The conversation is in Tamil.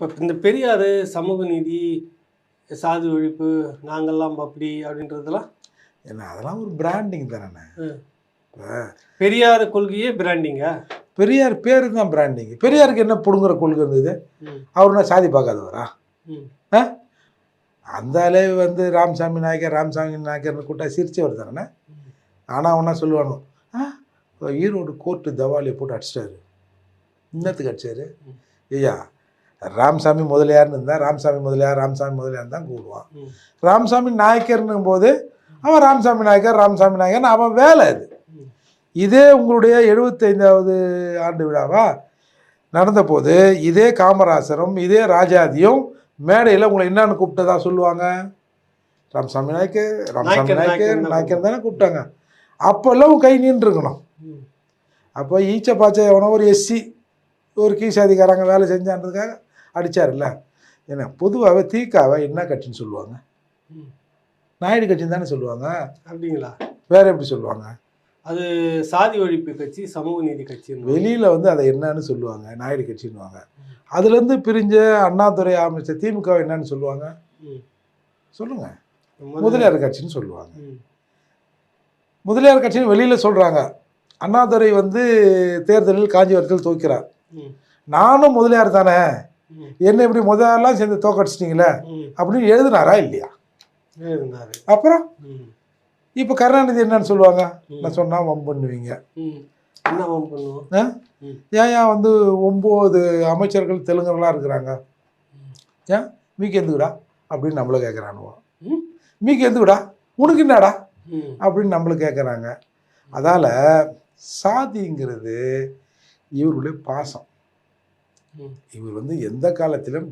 இப்போ இந்த பெரியார் சமூக நீதி சாதி ஒழிப்பு நாங்கள்லாம் அப்படி அப்படின்றதெல்லாம்? என்ன அதெல்லாம் ஒரு பிராண்டிங் தானே பெரியார் கொள்கையே பிராண்டிங்கா பெரியார் பேரு தான் பிராண்டிங் பெரியாருக்கு என்ன பிடுங்குற கொள்கை இருந்தது. அவர் என்ன சாதி பார்க்காதவரா? அந்த ஆளே வந்து ராமசாமி நாயக்கர் ராமசாமி நாயக்கர்னு கூட்டா சிரிச்சவர் தானே. ஆனால் அவனா சொல்லுவானோ? ஈரோடு கோர்ட்டு தவாலியை போட்டு அடிச்சிட்டாரு. இன்னத்துக்கு அடிச்சாரு. ஐயா ராமசாமி முதலியார்னு இருந்தால் ராமசாமி முதலியார் ராமசாமி முதலியார் தான் கூடுவான். ராமசாமி நாயக்கர்னும் போது அவன் ராமசாமி நாயக்கர் ராமசாமி நாயக்கர் அவன் வேலை அது. இதே உங்களுடைய எழுபத்தைந்தாவது ஆண்டு விழாவா நடந்தபோது இதே காமராசரும் இதே ராஜாதியும் மேடையில் உங்களை என்னன்னு கூப்பிட்டதா சொல்லுவாங்க ராமசாமி நாயக்கர் ராமசாமி நாயக்கர், நாயக்கர் தான் கூப்பிட்டாங்க அப்போல்லாம் கை நின்றுருக்கணும். அப்போ ஈச்ச பாச்ச எவனோ ஒரு எஸ்சி ஒரு கீசாதிகாரங்க வேலை செஞ்சான்றதுக்காக அடிச்சார்ல ஏன்னா பொதுவாகவே தீக்காவை என்ன கட்சின்னு சொல்லுவாங்க. நாயுடு கட்சின்னு தானே சொல்லுவாங்க. அப்படிங்களா? வேற எப்படி சொல்லுவாங்க? அது சாதி ஒழிப்பு கட்சி சமூக நீதி கட்சி வெளியில் வந்து அதை என்னன்னு சொல்லுவாங்க நாயுடு கட்சின்னுவாங்க. அதுலேருந்து பிரிஞ்ச அண்ணாதுரை அமைச்சர் திமுக என்னன்னு சொல்லுவாங்க? சொல்லுங்க. முதலியார் கட்சின்னு சொல்லுவாங்க. முதலியார் கட்சின்னு வெளியில் சொல்கிறாங்க அண்ணாதுரை வந்து தேர்தலில் காஞ்சிபுரத்தில் தோக்கிறார் நானும் முதலியார் தானே. என்ன இப்படி முதலாம் சேர்ந்து தோக்கடிச்சிட்டிங்களே அப்படின்னு எழுதுனாரா இல்லையா இருந்தாரு அப்புறம். இப்போ கருணாநிதி என்னன்னு சொல்லுவாங்க. நான் சொன்னால் வம்பு பண்ணுவீங்க. என்ன பண்ணுவோம். ஏன் ஏன் வந்து ஒம்பது அமைச்சர்கள் தெலுங்கர்களாக இருக்கிறாங்க. ஏன் மீக்கு எந்துக்குடா அப்படின்னு நம்மளை கேட்குறானுவோ ம். மீக்கு எந்துக்குடா உனக்கு என்னடா. அப்படின்னு நம்மளை கேட்குறாங்க அதால் சாதிங்கிறது இவருடைய பாசம். இவர் வந்து எந்த காலத்திலும்